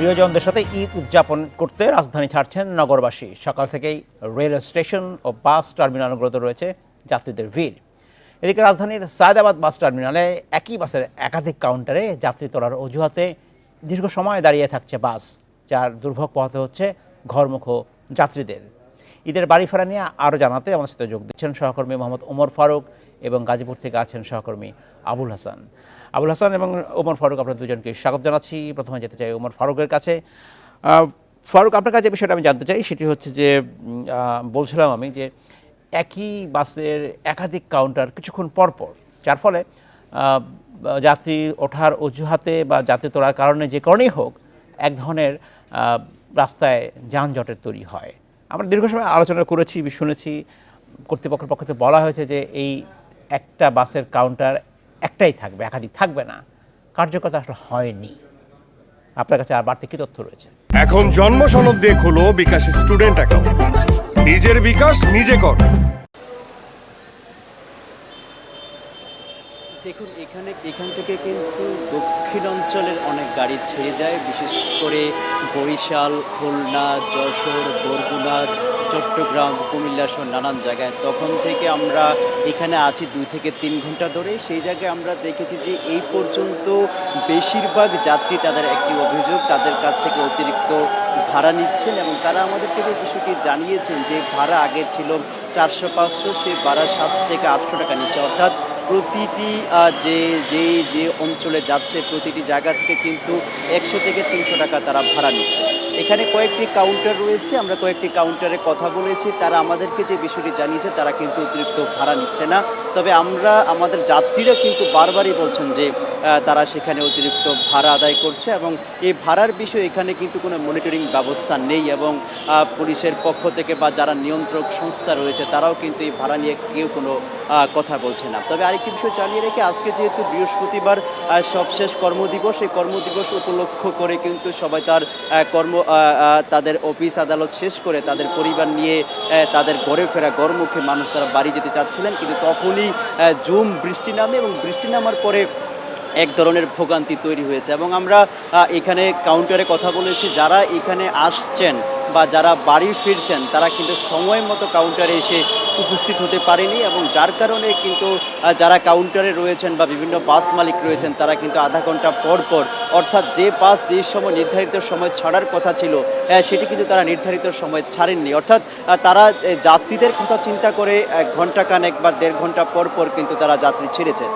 প্রিয়জনদের সাথে ঈদ উদযাপন করতে রাজধানী ছাড়ছেন নগরবাসী। সকাল থেকেই রেল স্টেশন ও বাস টার্মিনালগুলোতে রয়েছে যাত্রীদের ভিড়। এদিকে রাজধানীর সায়দাবাদ বাস টার্মিনালে একই বাসের একাধিক কাউন্টারে যাত্রী তোলার অজুহাতে দীর্ঘ সময় দাঁড়িয়ে থাকছে বাস, যার দুর্ভোগ পোহাতে হচ্ছে ঘরমুখ যাত্রীদের। ঈদের বাড়ি ফেরা নিয়ে আরও জানাতে আমাদের সাথে যোগ দিচ্ছেন সহকর্মী মোহাম্মদ ওমর ফারুক। এবং গাজীপুর থেকে আছেন সহকর্মী আবুল হাসান। আবুল হাসান এবং ওমর ফারুক আপনার দুজনকে স্বাগত জানাচ্ছি। প্রথমে যেতে চাই ওমর ফারুকের কাছে। ফারুক, আপনার কাছে বিষয়টা আমি জানতে চাই সেটি হচ্ছে যে বলছিলাম আমি যে একই বাসের একাধিক কাউন্টার কিছুক্ষণ পর পর, যার ফলে যাত্রী ওঠার অজুহাতে বা যাত্রী তোলার কারণে যে কারণেই হোক, এক ধরনের রাস্তায় যানজটের তৈরি হয়। আমরা দীর্ঘ সময় আলোচনা করেছি, শুনেছি, কর্তৃপক্ষের পক্ষ থেকে বলা হয়েছে যে এই একটা বাসের কাউন্টার একটাই থাকবে একাধিক থাকবে না। কার্যকরতা আসলে হয়নি। আপনার কাছে আর বাড়তি কী তথ্য রয়েছে? এখন জন্ম সনদ দিয়ে খোলো বিকাশ স্টুডেন্ট অ্যাকাউন্ট নিজের বিকাশ নিজে কর। দেখুন এখানে এখান থেকে কিন্তু দক্ষিণ অঞ্চলের অনেক গাড়ি ছেড়ে যায় বিশেষ করে বরিশাল খুলনা যশোর বরগুনা চট্টগ্রাম, কুমিল্লা সহ নানান জায়গায়। তখন থেকে আমরা এখানে আছি দুই থেকে তিন ঘণ্টা ধরে। সেই জায়গায় আমরা দেখেছি যে এই পর্যন্ত বেশিরভাগ যাত্রী তাদের একটি অভিযোগ তাদের কাছ থেকে অতিরিক্ত ভাড়া নিচ্ছেন এবং তারা আমাদেরকে যে বিষয়টি জানিয়েছেন যে ভাড়া আগে ছিল চারশো পাঁচশো, সে ভাড়া সাত থেকে আটশো টাকা নিচ্ছে। অর্থাৎ প্রতিটি যে যে যে অঞ্চলে যাচ্ছে প্রতিটি জায়গা থেকে কিন্তু একশো থেকে তিনশো টাকা তারা ভাড়া নিচ্ছে। এখানে কয়েকটি কাউন্টার রয়েছে, আমরা কয়েকটি কাউন্টারে কথা বলেছি। তারা আমাদেরকে যে বিষয়টি জানিয়েছে, তারা কিন্তু অতিরিক্ত ভাড়া নিচ্ছে না। তবে আমরা, আমাদের যাত্রীরা কিন্তু বারবারই বলছেন যে তারা সেখানে অতিরিক্ত ভাড়া আদায় করছে এবং এই ভাড়ার বিষয়ে এখানে কিন্তু কোনো মনিটরিং ব্যবস্থা নেই এবং পুলিশের পক্ষ থেকে বা যারা নিয়ন্ত্রক সংস্থা রয়েছে, তারাও কিন্তু এই ভাড়া নিয়ে কেউ কোনো কথা বলছে না তবে আরেকটি বিষয় জানিয়ে রেখে আজকে যেহেতু বৃহস্পতিবার সবশেষ কর্মদিবস, এই কর্মদিবস উপলক্ষ করে কিন্তু সবাই তার কর্ম তাদের অফিস আদালত শেষ করে তাদের পরিবার নিয়ে তাদের ঘরে ফেরা গড়মুখে মানুষ তারা বাড়ি যেতে চাচ্ছিলেন। কিন্তু তখনই জুম বৃষ্টি নামে এবং বৃষ্টি নামার পরে এক ধরনের ভোগান্তি তৈরি হয়েছে। এবং আমরা এখানে কাউন্টারে কথা বলেছি, যারা এখানে আসছেন বা যারা বাড়ি ফিরছেন, তারা কিন্তু সময় মতো কাউন্টারে এসে উপস্থিত হতে পারেনি এবং যার কারণে কিন্তু যারা কাউন্টারে রয়েছেন বা বিভিন্ন বাস মালিক রয়েছেন, তারা কিন্তু আধা ঘণ্টা পর পর, অর্থাৎ যে বাস যে সময় নির্ধারিত সময় ছাড়ার কথা ছিল সেটি কিন্তু তারা নির্ধারিত সময় ছাড়েননি। অর্থাৎ তারা যাত্রীদের কথা চিন্তা করে এক ঘণ্টা কানেক বা দেড় ঘণ্টা পর পর কিন্তু তারা যাত্রী ছেড়েছে।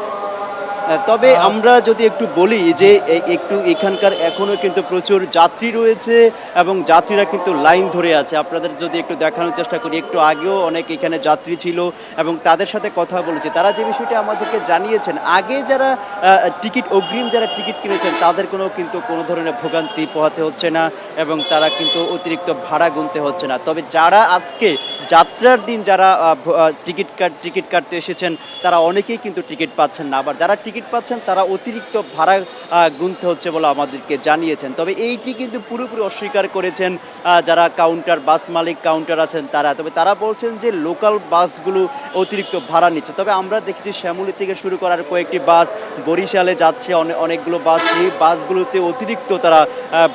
তবে আমরা যদি একটু বলি যে একটু এখানকার এখনও কিন্তু প্রচুর যাত্রী রয়েছে এবং যাত্রীরা কিন্তু লাইন ধরে আছে। আপনাদের যদি একটু দেখানোর চেষ্টা করি একটু আগেও অনেক এখানে যাত্রী ছিল এবং তাদের সাথে কথা বলেছে। তারা যে বিষয়টি আমাদেরকে জানিয়েছেন আগে যারা টিকিট অগ্রিম যারা টিকিট কিনেছেন তাদের কোনো কিন্তু কোনো ধরনের ভোগান্তি পোহাতে হচ্ছে না এবং তারা কিন্তু অতিরিক্ত ভাড়া গুনতে হচ্ছে না। তবে যারা আজকে যাত্রার দিন যারা টিকিট কাট টিকিট কাটতে এসেছেন তারা অনেকেই কিন্তু টিকিট পাচ্ছেন না। আবার যারা টিকিট পাচ্ছেন, তারা অতিরিক্ত ভাড়া গুনতে হচ্ছে বলে আমাদেরকে জানিয়েছেন। তবে এইটি কিন্তু পুরোপুরি অস্বীকার করেছেন যারা কাউন্টার বাস মালিক, কাউন্টার আছেন তারা। তবে তারা বলছেন যে লোকাল বাসগুলো অতিরিক্ত ভাড়া নিচ্ছে। তবে আমরা দেখেছি শ্যামলী থেকে শুরু করার কয়েকটি বাস, বরিশালে যাচ্ছে অনে- অনেকগুলো বাস। সেই বাসগুলোতে অতিরিক্ত তারা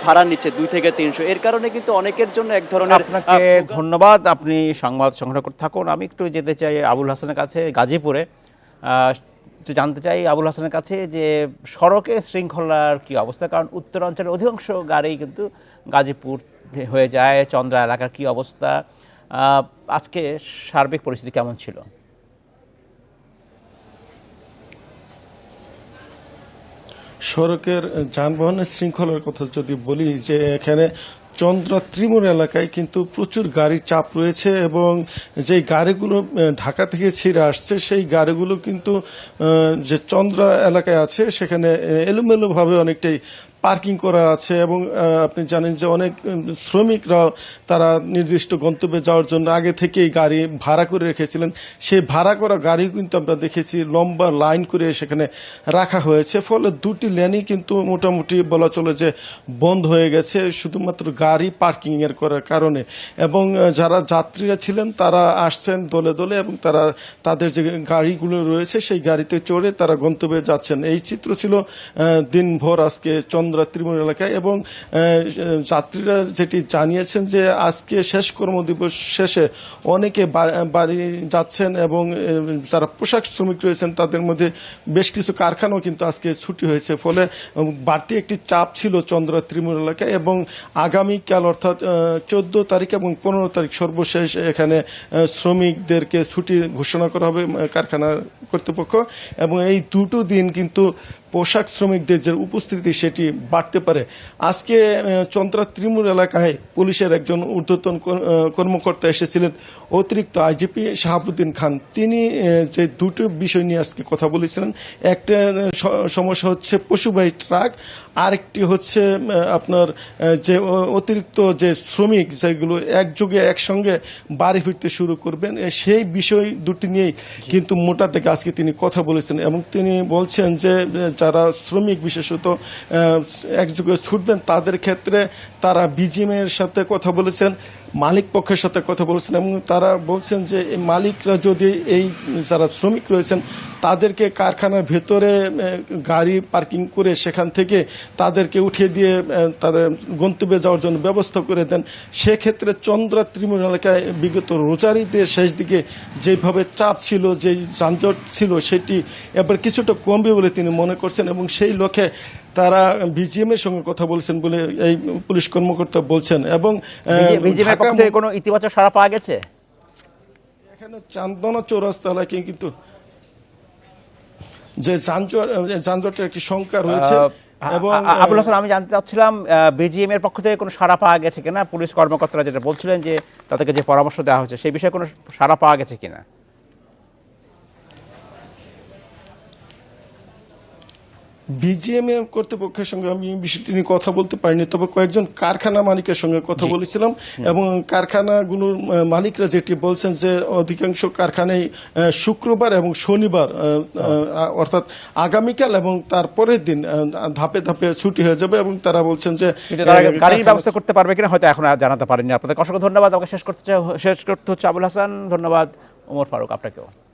ভাড়া নিচ্ছে দুই থেকে তিনশো। এর কারণে কিন্তু অনেকের জন্য এক ধরনের আপনাকে ধন্যবাদ। আপনি সংবাদ সংগ্রহ করতে থাকুন। আমি একটু যেতে চাই আবুল হাসানের কাছে, গাজীপুরে। একটু জানতে চাই আবুল হাসানের কাছে যে সড়কে শৃঙ্খলার কি অবস্থা? কারণ উত্তরাঞ্চলের অধিকাংশ গাড়ি কিন্তু গাজীপুর হয়ে যায়, চন্দ্রা এলাকার কি অবস্থা? আজকে সার্বিক পরিস্থিতি কেমন ছিল? সড়কের যানবাহনের শৃঙ্খলার কথা যদি বলি, যে এখানে চন্দ্রা ত্রিমুর এলাকায় কিন্তু প্রচুর গাড়ির চাপ রয়েছে এবং যে গাড়িগুলো ঢাকা থেকে ছিঁড়ে আসছে, সেই গাড়িগুলো কিন্তু যে চন্দ্রা এলাকায় আছে, সেখানে এলোমেলোভাবে অনেকটাই পার্কিং করা আছে এবং আপনি জানেন যে অনেক শ্রমিকরা তারা নির্দিষ্ট গন্তব্যে যাওয়ার জন্য আগে থেকেই গাড়ি ভাড়া করে রেখেছিলেন। সেই ভাড়া করা গাড়ি কিন্তু আমরা দেখেছি লম্বা লাইন করে সেখানে রাখা হয়েছে। ফলে দুটি লেনই কিন্তু মোটামুটি বলা চলে যে বন্ধ হয়ে গেছে, শুধুমাত্র গাড়ি পার্কিং এর করার কারণে। এবং যারা যাত্রীরা ছিলেন তারা আসছেন দলে দলে এবং তারা, তাদের যে গাড়িগুলো রয়েছে সেই গাড়িতে চড়ে তারা গন্তব্যে যাচ্ছেন। এই চিত্র ছিল দিনভর আজকে চন্দ্র চন্দ্রা ত্রিমুর এলাকায় এবং যাত্রীরা যেটি জানিয়েছেন যে আজকে শেষ কর্মদিবস শেষে অনেকে বাড়ি যাচ্ছেন এবং যারা পোশাক শ্রমিক রয়েছেন তাদের মধ্যে বেশ কিছু কারখানাও কিন্তু আজকে ছুটি হয়েছে। ফলে বাড়তি একটি চাপ ছিল চন্দ্রা ত্রিমুর এলাকায় এবং আগামীকাল অর্থাৎ চোদ্দ তারিখ এবং পনেরো তারিখ সর্বশেষ এখানে শ্রমিকদেরকে ছুটি ঘোষণা করা হবে কারখানা কর্তৃপক্ষ। এবং এই দুটো দিন কিন্তু পোশাক শ্রমিকদের যে উপস্থিতি সেটি বাড়তে পারে। আজকে চন্দ্রা ত্রিমুর এলাকায় পুলিশের একজন ঊর্ধ্বতন কর্মকর্তা এসেছিলেন। অতিরিক্ত আইজিপি শাহাবুদ্দিন খান। তিনি যে দুটো বিষয় নিয়ে আজকে কথা বলেছিলেন একটা সমস্যা হচ্ছে পশুবাহী ট্রাক আরেকটি হচ্ছে আপনার যে অতিরিক্ত যে শ্রমিক যেগুলো একযোগে একসঙ্গে বাড়ি ফিরতে শুরু করবেন সেই বিষয় দুটি নিয়েই কিন্তু মোটা থেকে আজকে তিনি কথা বলেছেন এবং তিনি বলছেন যে যারা শ্রমিক বিশেষত একযোগে ছুটবেন তাদের ক্ষেত্রে তারা বিজিএমের সাথে কথা বলেছেন। মালিক পক্ষের সাথে কথা বলেছেন এবং তারা বলছেন যে মালিকরা যদি এই যারা শ্রমিক রয়েছেন, তাদেরকে কারখানার ভেতরে গাড়ি পার্কিং করে সেখান থেকে তাদেরকে উঠিয়ে দিয়ে তাদের গন্তব্যে যাওয়ার জন্য ব্যবস্থা করে দেন। সেক্ষেত্রে চন্দ্রা ত্রিমুর এলাকায় বিগত রোজারিতে শেষ দিকে যেভাবে চাপ ছিল, যেই যানজট ছিল, সেটি এবার কিছুটা কমবে বলে তিনি মনে করছেন এবং সেই লক্ষ্যে তারা বিজিএম এর সঙ্গে কথা বলছেন বলে এই পুলিশ কর্মকর্তা বলছেন এবং পক্ষ থেকে কোনো ইতিবাচক সাড়া পাওয়া গেছে? এখানে চান্দনা চৌরাস্তা এলাকায় কিন্তু যে যানজট যানজটের একটি সংখ্যা রয়েছে এবং আবুল হাসান আমি জানতে চাচ্ছিলাম বিজিএম এর পক্ষ থেকে কোনো সাড়া পাওয়া গেছে কিনা? পুলিশ কর্মকর্তারা যেটা বলছিলেন যে তাদেরকে যে পরামর্শ দেওয়া হচ্ছে সেই বিষয়ে কোনো সাড়া পাওয়া গেছে কিনা? বিজিএম এর কর্তৃপক্ষের সঙ্গে আমি বিষয়টি নিয়ে কথা বলতে পারিনি তবে কয়েকজন কারখানা মালিকের সঙ্গে কথা বলেছিলাম এবং কারখানাগুলোর মালিকরা যেটি বলছেন যে অধিকাংশ কারখানায় শুক্রবার এবং শনিবার অর্থাৎ আগামীকাল এবং তারপরের দিন ধাপে ধাপে ছুটি হয়ে যাবে এবং তারা বলছেন যে গাড়ির ব্যবস্থা করতে পারবে কিনা হয়তো এখন আর জানাতে পারেনি আপনাদের অসংখ্য ধন্যবাদ। আমাকে শেষ করতে শেষ করতে হচ্ছে আবুল হাসান। ধন্যবাদ। ওমর ফারুক আপনাকেও।